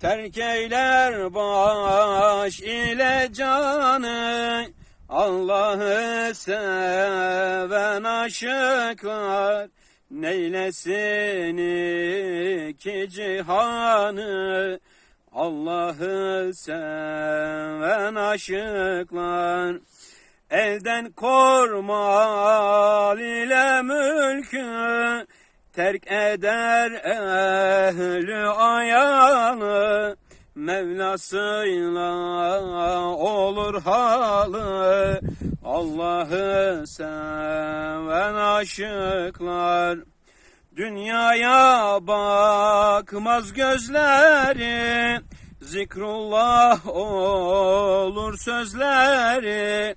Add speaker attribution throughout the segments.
Speaker 1: Terk eyler baş ile canı Allah'ı seven aşıklar Neylesin iki cihanı? Allah'ı seven aşıklar Elden kormal Terk eder ehli ayağını Mevlasıyla olur halı. Allah'ı seven aşıklar. Dünyaya bakmaz gözleri. Zikrullah olur sözleri.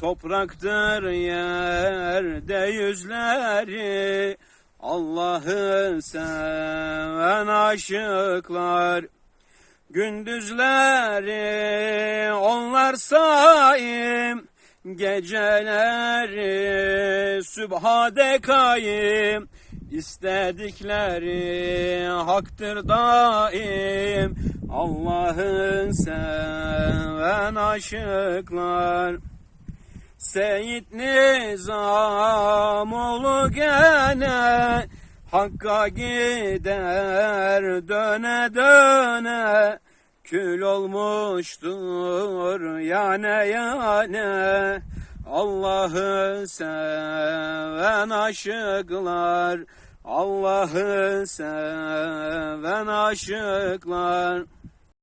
Speaker 1: Topraktır yerde yüzleri Allah'ı seven aşıklar Gündüzleri onlar saim Geceleri sübhade kayım İstedikleri haktır daim. Allah'ı seven aşıklar Seyit Nizamoğlu gene Hakka gider döne döne Kül olmuştur yane yane Allah'ı seven aşıklar Allah'ı seven aşıklar